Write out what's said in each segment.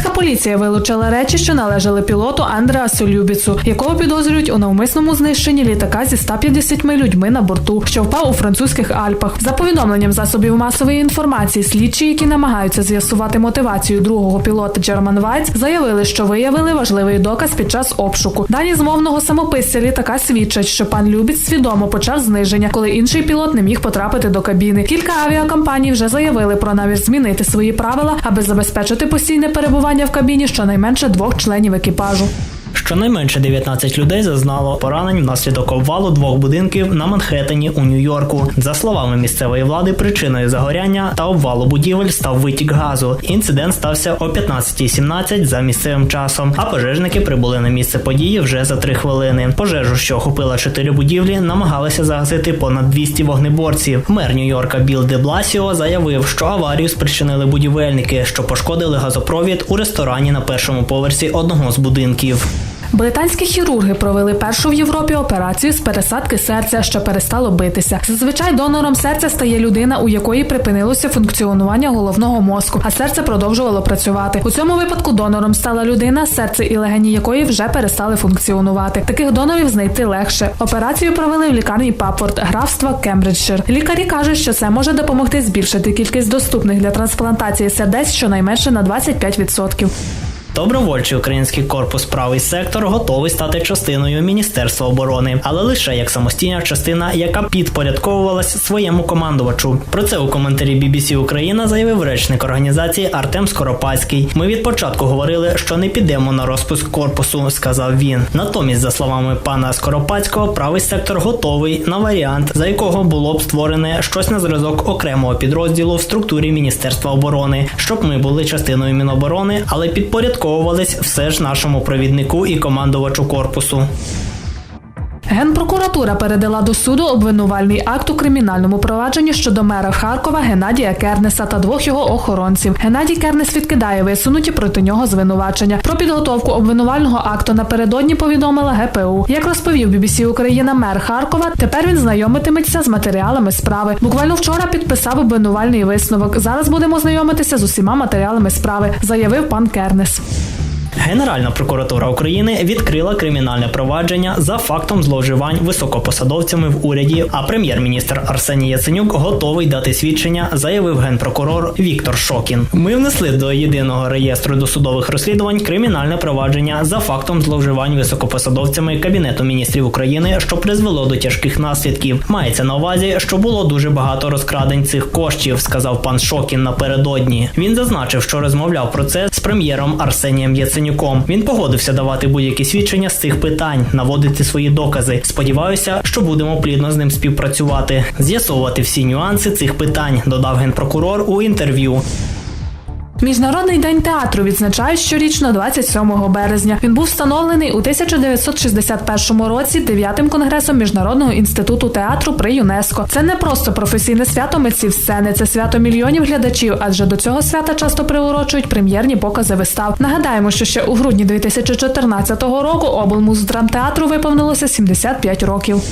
Німецька поліція вилучила речі, що належали пілоту Андреасу Любіцу, якого підозрюють у навмисному знищенні літака зі 150 людьми на борту, що впав у французьких Альпах. За повідомленням засобів масової інформації, слідчі, які намагаються з'ясувати мотивацію другого пілота Джерман Вайц, заявили, що виявили важливий доказ під час обшуку. Дані з мовного самописця літака свідчать, що пан Любіц свідомо почав зниження, коли інший пілот не міг потрапити до кабіни. Кілька авіакомпаній вже заявили про намір змінити свої правила, аби забезпечити постійне перебування в кабіні щонайменше двох членів екіпажу. Щонайменше 19 людей зазнало поранень внаслідок обвалу двох будинків на Манхеттені у Нью-Йорку. За словами місцевої влади, причиною загоряння та обвалу будівель став витік газу. Інцидент стався о 15.17 за місцевим часом. А пожежники прибули на місце події вже за три хвилини. Пожежу, що охопила чотири будівлі, намагалися загасити понад 200 вогнеборців. Мер Нью-Йорка Біл де Бласіо заявив, що аварію спричинили будівельники, що пошкодили газопровід у ресторані на першому поверсі одного з будинків. Британські хірурги провели першу в Європі операцію з пересадки серця, що перестало битися. Зазвичай донором серця стає людина, у якої припинилося функціонування головного мозку, а серце продовжувало працювати. У цьому випадку донором стала людина, серце і легені якої вже перестали функціонувати. Таких донорів знайти легше. Операцію провели в лікарні Папорт, графства Кембриджшир. Лікарі кажуть, що це може допомогти збільшити кількість доступних для трансплантації сердець щонайменше на 25%. Добровольчий український корпус правий сектор готовий стати частиною Міністерства оборони, але лише як самостійна частина, яка підпорядковувалась своєму командувачу. Про це у коментарі BBC Україна заявив речник організації Артем Скоропадський. Ми від початку говорили, що не підемо на розпуск корпусу, сказав він. Натомість, за словами пана Скоропадського, правий сектор готовий на варіант, за якого було б створене щось на зразок окремого підрозділу в структурі Міністерства оборони, щоб ми були частиною Міноборони, але підпорядковували підпорядковувались все ж нашому провіднику і командувачу корпусу. Генпрокуратура передала до суду обвинувальний акт у кримінальному провадженні щодо мера Харкова Геннадія Кернеса та двох його охоронців. Геннадій Кернес відкидає висунуті проти нього звинувачення. Про підготовку обвинувального акту напередодні повідомила ГПУ. Як розповів BBC Україна мер Харкова, тепер він знайомитиметься з матеріалами справи. Буквально вчора підписав обвинувальний висновок. Зараз будемо знайомитися з усіма матеріалами справи, заявив пан Кернес. Генеральна прокуратура України відкрила кримінальне провадження за фактом зловживань високопосадовцями в уряді. А прем'єр-міністр Арсеній Яценюк готовий дати свідчення, заявив генпрокурор Віктор Шокін. Ми внесли до єдиного реєстру досудових розслідувань кримінальне провадження за фактом зловживань високопосадовцями Кабінету міністрів України, що призвело до тяжких наслідків. Мається на увазі, що було дуже багато розкрадень цих коштів, сказав пан Шокін напередодні. Він зазначив, що розмовляв про це з прем'єром Арсенієм Яценюком. Він погодився давати будь-які свідчення з цих питань, наводити свої докази. Сподіваюся, що будемо плідно з ним співпрацювати, з'ясовувати всі нюанси цих питань, додав генпрокурор у інтерв'ю. Міжнародний день театру відзначають щорічно 27 березня. Він був встановлений у 1961 році 9-тим конгресом Міжнародного інституту театру при ЮНЕСКО. Це не просто професійне свято митців сцени, це свято мільйонів глядачів, адже до цього свята часто приурочують прем'єрні покази вистав. Нагадаємо, що ще у грудні 2014 року облмуздрамтеатру виповнилося 75 років.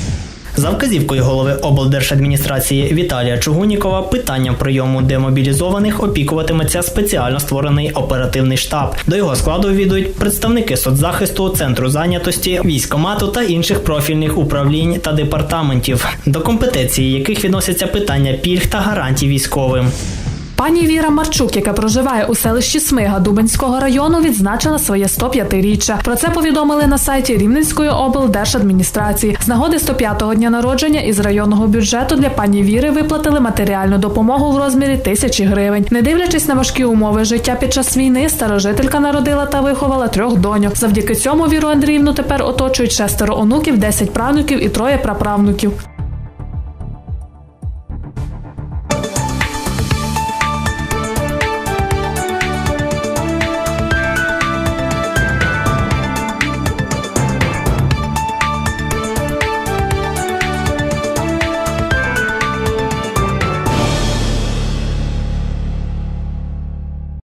За вказівкою голови облдержадміністрації Віталія Чугунікова питанням прийому демобілізованих опікуватиметься спеціально створений оперативний штаб. До його складу війдуть представники соцзахисту, центру зайнятості, військомату та інших профільних управлінь та департаментів, до компетенції яких відносяться питання пільг та гарантій військовим. Пані Віра Марчук, яка проживає у селищі Смига Дубенського району, відзначила своє 105-річчя. Про це повідомили на сайті Рівненської облдержадміністрації. З нагоди 105-го дня народження із районного бюджету для пані Віри виплатили матеріальну допомогу в розмірі тисячі гривень. Не дивлячись на важкі умови життя під час війни, старожителька народила та виховала трьох доньок. Завдяки цьому Віру Андріївну тепер оточують шестеро онуків, 10 правнуків і троє праправнуків.